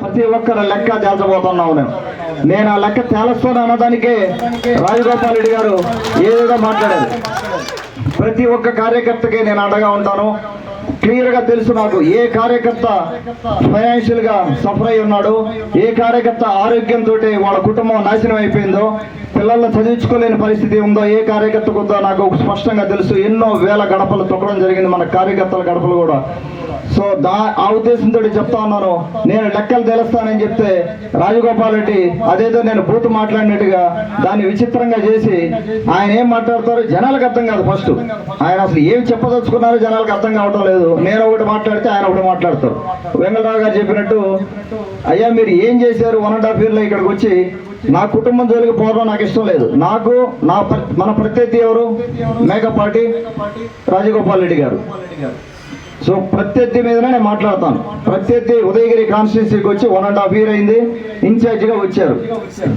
ప్రతి ఒక్కరి లెక్క తేల్చబోతున్నావు నేను. నేను ఆ లెక్క తేలస్తాను అన్నదానికి రాజగోపాల్ రెడ్డి గారు ఏదేదో మాట్లాడారు. ప్రతి ఒక్క కార్యకర్తకి నేను అండగా ఉంటాను. క్లియర్గా తెలుసు నాకు. ఏ కార్యకర్త ఫైనాన్షియల్గా సఫర్ అయి ఉన్నాడు ఏ కార్యకర్త ఆరోగ్యంతో వాళ్ళ కుటుంబం నాశనం అయిపోయిందో పిల్లల్ని చదివించుకోలేని పరిస్థితి ఉందో ఏ కార్యకర్తకు ఉందో నాకు స్పష్టంగా తెలుసు. ఎన్నో వేల గడపలు తొక్కడం జరిగింది మన కార్యకర్తల గడపలు కూడా. సో దా ఆ ఉద్దేశంతో చెప్తా ఉన్నాను. నేను లెక్కలు తెలుస్తానని చెప్తే రాజగోపాల్ రెడ్డి అదేదో నేను బూత్ మాట్లాడినట్టుగా దాన్ని విచిత్రంగా చేసి ఆయన ఏం మాట్లాడతారు జనాలకు అర్థం కాదు ఫస్ట్. ఆయన అసలు ఏం చెప్పదలుచుకున్నారో జనాలకు అర్థం కావటం లేదు. నేను ఒకటి మాట్లాడితే ఆయన ఒకటి మాట్లాడతారు. వెంకటరావు గారు చెప్పినట్టు అయ్యా మీరు ఏం చేశారు? వన్ అండ్ హాఫ్ ఇయర్లో ఇక్కడికి వచ్చి నా కుటుంబం జోలికి పోవడం నాకు ఇష్టం లేదు. నాకు నా ప్ర- మన ప్రత్యర్థి ఎవరు? మేకపాటి రాజగోపాల్ రెడ్డి గారు. సో ప్రత్యర్థి మీదనే నేను మాట్లాడతాను. ప్రత్యర్థి ఉదయగిరి కాన్స్టిట్యూన్సీకి వచ్చి వన్ అండ్ హాఫ్ ఇయర్ అయింది. ఇన్ఛార్జిగా వచ్చారు.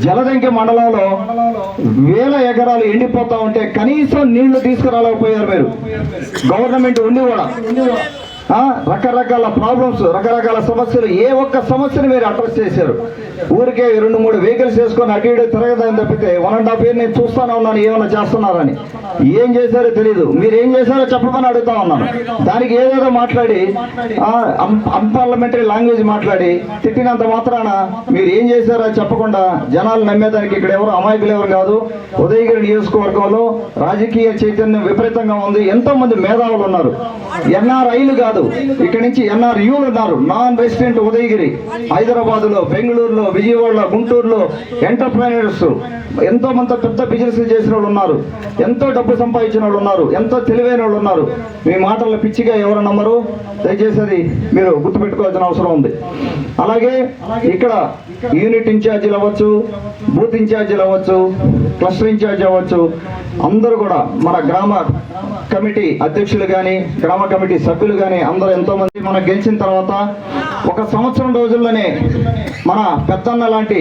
జలదంకి మండలంలో వేల ఎకరాలు ఎండిపోతా ఉంటే కనీసం నీళ్ళు తీసుకురాలేకపోయారు మీరు. గవర్నమెంట్ ఉండి కూడా. రకరకాల ప్రాబ్లమ్స్ రకరకాల సమస్యలు ఏ ఒక్క సమస్యను మీరు అడ్రస్ చేశారు. ఊరికే రెండు మూడు వెహికల్స్ వేసుకొని అటు ఇటు తిరగదని తప్పితే వన్ అండ్ హాఫ్ ఇయర్ నేను చూస్తానే ఉన్నాను ఏమైనా చేస్తున్నారని. ఏం చేశారో తెలియదు మీరు ఏం చేశారో చెప్పమని అడుగుతా ఉన్నాను. దానికి ఏదేదో మాట్లాడి అన్పార్లమెంటరీ లాంగ్వేజ్ మాట్లాడి తిట్టినంత మాత్రాన మీరు ఏం చేశారో చెప్పకుండా జనాలు నమ్మేదానికి ఇక్కడ ఎవరు అమాయకులు ఎవరు కాదు. ఉదయగిరి నియోజకవర్గంలో రాజకీయ చైతన్యం విపరీతంగా ఉంది. ఎంతో మంది మేధావులు ఉన్నారు. ఎన్ఆర్ఐలు కాదు. ఇక్కడ నుంచి ఎన్ఆర్యూలు ఉన్నారు నాన్ రెసిడెంట్ ఉదయగిరి హైదరాబాద్లో బెంగళూరులో విజయవాడలో గుంటూరులో ఎంటర్ప్రైనర్స్ ఎంతో మంది పెద్ద బిజినెస్ చేసిన వాళ్ళు ఉన్నారు. ఎంతో డబ్బు సంపాదించిన వాళ్ళు ఉన్నారు. ఎంతో తెలివైన వాళ్ళు ఉన్నారు. మీ మాటల పిచ్చిగా ఎవరు నమ్మరు? దయచేసి అది మీరు గుర్తుపెట్టుకోవాల్సిన అవసరం ఉంది. అలాగే ఇక్కడ యూనిట్ ఇన్ఛార్జీలు అవ్వచ్చు బూత్ ఇన్ఛార్జీలు అవ్వచ్చు క్లస్టర్ ఇన్ఛార్జ్ అవ్వచ్చు అందరూ కూడా మన గ్రామ కమిటీ అధ్యక్షులు కానీ గ్రామ కమిటీ సభ్యులు కానీ అందరూ ఎంతో మంది మనం గెలిచిన తర్వాత ఒక సంవత్సరం రోజుల్లోనే మన పెద్దన్న లాంటి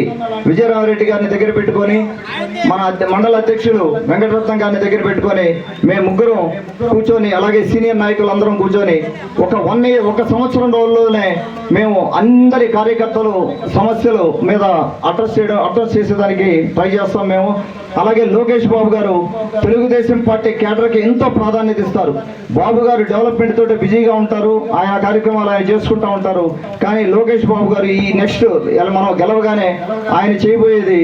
విజయరామరెడ్డి గారిని దగ్గర పెట్టుకొని మన మండల అధ్యక్షులు వెంకటరత్నం గారిని దగ్గర పెట్టుకొని మేము ముగ్గురం కూర్చొని అలాగే సీనియర్ నాయకులు అందరం కూర్చొని ఒక వన్ ఇయర్ ఒక సంవత్సరం రోజుల్లోనే మేము అందరి కార్యకర్తలు సమస్యలు మీద అడ్రస్ చేయడం అడ్రస్ చేసేదానికి ట్రై చేస్తాం మేము. అలాగే లోకేష్ బాబు గారు తెలుగుదేశం పార్టీ కేటర్కి ఎంతో ప్రాధాన్యత ఇస్తారు. బాబు గారు డెవలప్మెంట్ తోటి బిజీగా ఉంటారు. ఆయా కార్యక్రమాలు ఆయన చేసుకుంటా ఉంటారు. కానీ లోకేష్ బాబు గారు ఈ నెక్స్ట్ మనం గెలవగానే ఆయన చేయబోయేది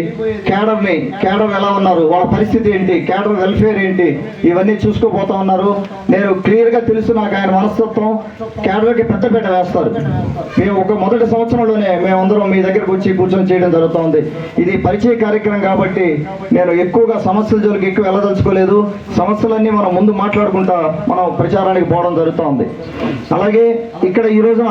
కేడర్ని కేడర్ ఎలా ఉన్నారు వాళ్ళ పరిస్థితి ఏంటి కేడర్ వెల్ఫేర్ ఏంటి ఇవన్నీ చూసుకోపోతా ఉన్నారు. నేను క్లియర్గా తెలుసు నాకు ఆయన మనస్తత్వం. కేడర్కి పెద్దపేట వేస్తారు. మేము ఒక మొదటి సంవత్సరంలోనే మేమందరం మీ దగ్గరకు వచ్చి కూర్చొని చేయడం జరుగుతుంది. ఇది పరిచయ కార్యక్రమం కాబట్టి నేను ఎక్కువగా సమస్యల జోలికి ఎక్కువ వెళ్ళదలుచుకోలేదు. సమస్యలన్నీ మనం ముందు మాట్లాడుకుంటా మనం ప్రచారానికి పోవడం జరుగుతోంది. అలాగే ఇక్కడ ఈ రోజున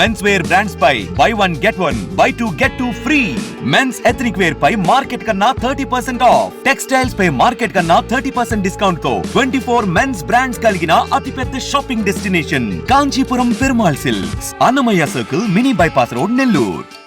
men's wear brands పై buy one get one buy two get two free men's ethnic wear పై మార్కెట్ కన్నా థర్టీ పర్సెంట్ ఆఫ్ టెక్స్టైల్స్ పై మార్కెట్ కన్నా థర్టీ పర్సెంట్ డిస్కౌంట్తో ట్వంటీ ఫోర్ మెన్స్ బ్రాండ్స్ కలిగిన అతిపెద్ద shopping destination Kanchipuram Perumal silks Annamayya circle mini bypass road Nellore.